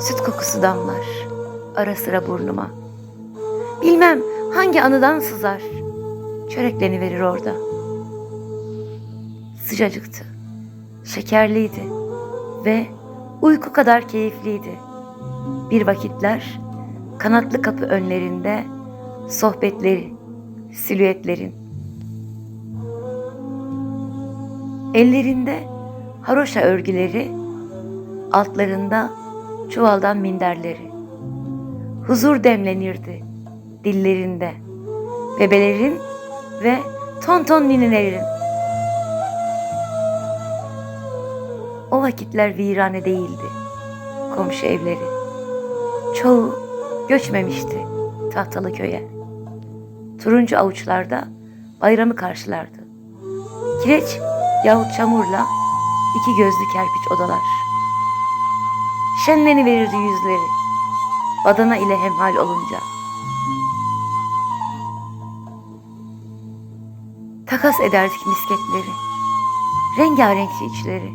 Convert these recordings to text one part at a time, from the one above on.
Süt kokusu damlar ara sıra burnuma. Bilmem hangi anıdan sızar. Çörekleni verir orada. Sıcacıktı. Şekerliydi ve uyku kadar keyifliydi. Bir vakitler kanatlı kapı önlerinde sohbetleri, silüetlerin. Ellerinde haroşa örgüleri, altlarında çuvaldan minderleri. Huzur demlenirdi dillerinde. Bebelerin ve ton ton ninelerin. O vakitler virane değildi komşu evleri. Çoğu göçmemişti tahtalı köye. Turuncu avuçlarda bayramı karşılardı. Kireç yahut çamurla iki gözlü kerpiç odalar. Şenleni verirdi yüzleri, badana ile hemhal olunca. Takas ederdik misketleri, rengarenkti içleri.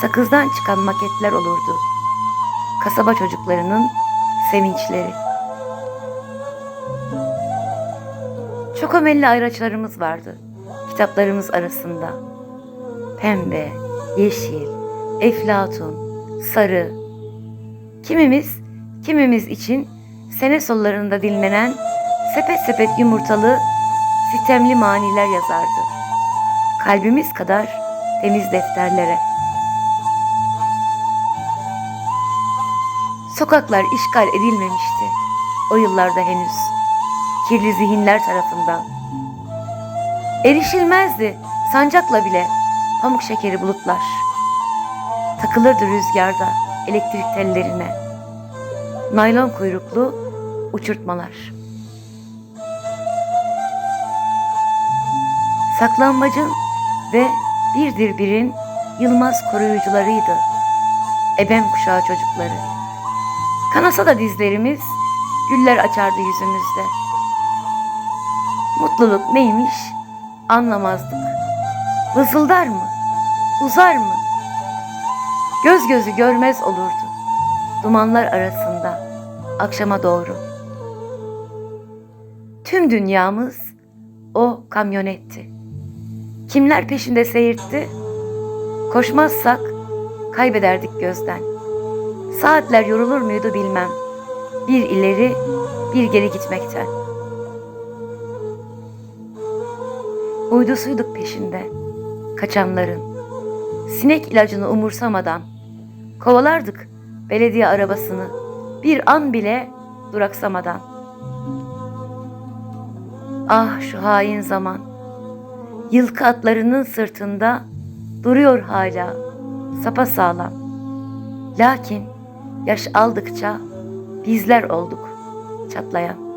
Sakızdan çıkan maketler olurdu. Kasaba çocuklarının sevinçleri. Çok amelli ayraçlarımız vardı kitaplarımız arasında. Pembe, yeşil, eflatun, sarı. Kimimiz, kimimiz için sene sollarında dinlenen sepet sepet yumurtalı, sitemli maniler yazardı. Kalbimiz kadar temiz defterlere. Sokaklar işgal edilmemişti o yıllarda henüz. Kirli zihinler tarafından. Erişilmezdi sancakla bile pamuk şekeri bulutlar. Takılırdı rüzgarda elektrik tellerine. Naylon kuyruklu uçurtmalar. Saklanmacın ve birdir birin Yılmaz koruyucularıydı. Ebem kuşağı çocukları. Kanasa da dizlerimiz, güller açardı yüzümüzde. Mutluluk neymiş anlamazdık. Vızıldar mı? Uzar mı? Göz gözü görmez olurdu. Dumanlar arasında akşama doğru. Tüm dünyamız o kamyonetti. Kimler peşinde seyirtti? Koşmazsak kaybederdik gözden. Saatler yorulur muydu bilmem. Bir ileri, bir geri gitmekten. Uydusuyduk peşinde, kaçanların. Sinek ilacını umursamadan kovalardık belediye arabasını bir an bile duraksamadan. Ah şu hain zaman. Yılkı atlarının sırtında duruyor hala sapasağlam. Lakin yaş aldıkça bizler olduk çatlayan.